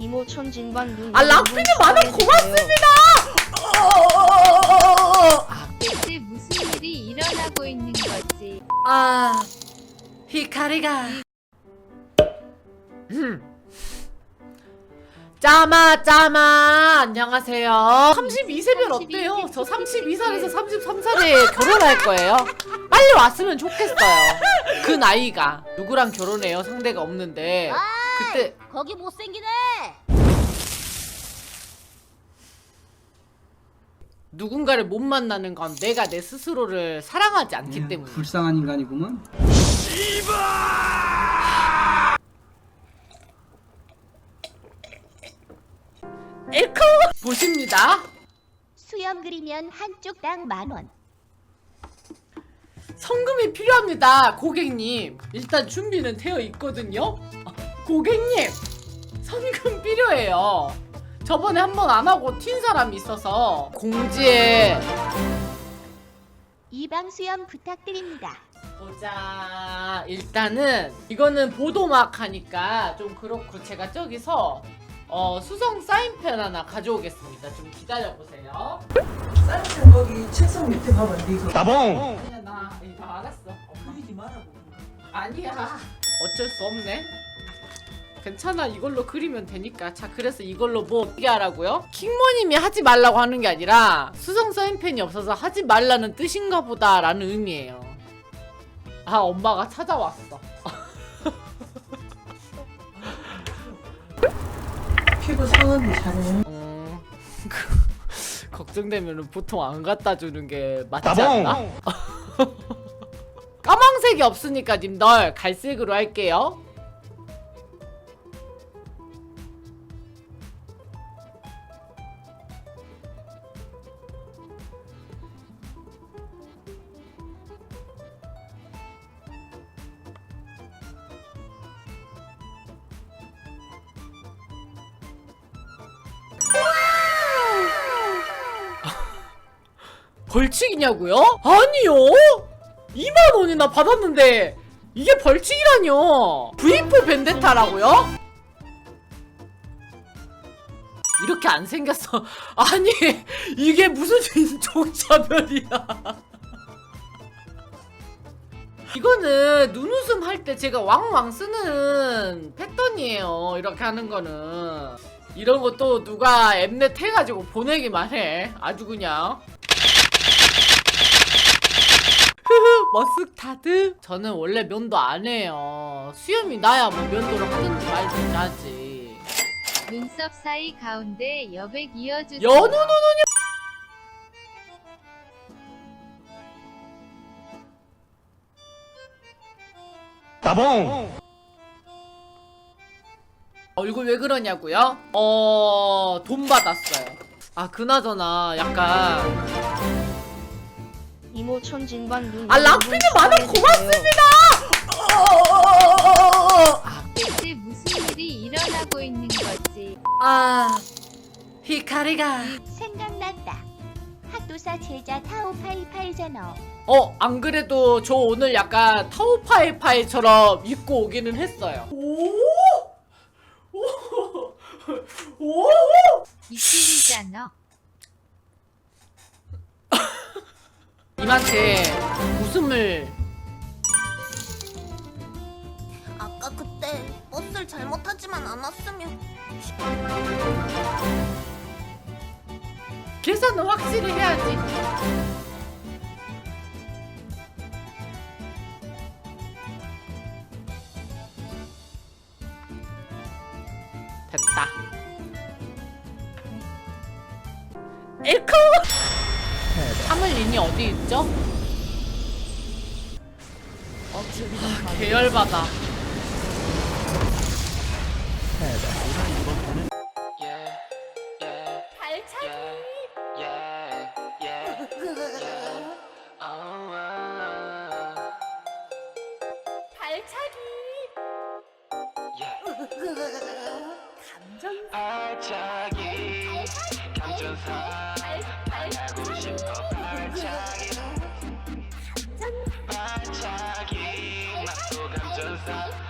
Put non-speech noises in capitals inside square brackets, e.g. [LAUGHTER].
이모 천진반 눈. 아 락피님 만원 고맙습니다. 대체 무슨 일이 일어나고 있는 거지? 아 히카리가 음. 짜마 짜마 안녕하세요 32세면 어때요? 저 32살에서 33살에 결혼할 거예요 빨리 왔으면 좋겠어요 그 나이가 누구랑 결혼해요 상대가 없는데 그때 거기 못생기네. 누군가를 못 만나는 건 내가 내 스스로를 사랑하지 않기 예, 때문에 불쌍한 인간이구만. 에코 보십니다 수염 그리면 한쪽 당 만 원. 성금이 필요합니다, 고객님. 일단 준비는 되어 있거든요. 아, 고객님, 성금 필요해요. 저번에 한 번 안 하고 튄 사람이 있어서 공지에 이방 수염 부탁드립니다. 보자. 일단은 이거는 보도막 하니까 좀 그렇고 제가 저기서 어, 수성 사인펜 하나 가져오겠습니다. 좀 기다려 보세요. 쌀은 거기 책상 밑에 가면 네가 아니야 나 이거 알았어. 그리지 말라고 아니야. 어쩔 수 없네. 괜찮아 이걸로 그리면 되니까. 자 그래서 이걸로 뭐 어떻게 하라고요? 킹모님이 하지 말라고 하는 게 아니라 수성 사인펜이 없어서 하지 말라는 뜻인가 보다 라는 의미예요. 아 엄마가 찾아왔어. [LAUGHS] 피부 상한데 잘해. 음, 걱정되면 보통 안 갖다 주는 게 맞지 않나? [LAUGHS] 까망색이 없으니까 님들 갈색으로 할게요 벌칙이냐고요? 아니요. 2만 원이나 받았는데 이게 벌칙이라뇨. V4 벤데타라고요? 이렇게 안 생겼어. [LAUGHS] 아니 이게 무슨 [LAUGHS] 인종차별이야. 이거는 눈웃음 할 때 제가 왕왕 쓰는 패턴이에요. 이렇게 하는 거는. 이런 것도 누가 엠넷 해가지고 보내기만 해. 아주 그냥. 머스타드 저는 원래 면도 안 해요. 수염이 나야 뭐 면도를 하든지 말든지 하지. 눈썹 사이 가운데 여백 이어주세요. 연우는 얼굴 왜 그러냐고요? 어... 돈 받았어요. 아 그나저나 약간 이모 천진반 눈. 아 락피님 만원 고맙습니다 대체 무슨 일이 일어나고 있는 거지? 아 히카리가 생각났다. 학도사 제자 타오파이파이잖아. 어, 안 그래도 저 오늘 약간 타오파이파이처럼 입고 오기는 했어요. 오! 오! 오! 이틀이잖아. 님한테 웃음을 아까 그때 버스를 잘못 타지만 않았으면 계산은 확실히 해야지. 됐다. 에코! 하물린이 어디 있죠? 아, 계열받아. 알차기. 감정사 dançar.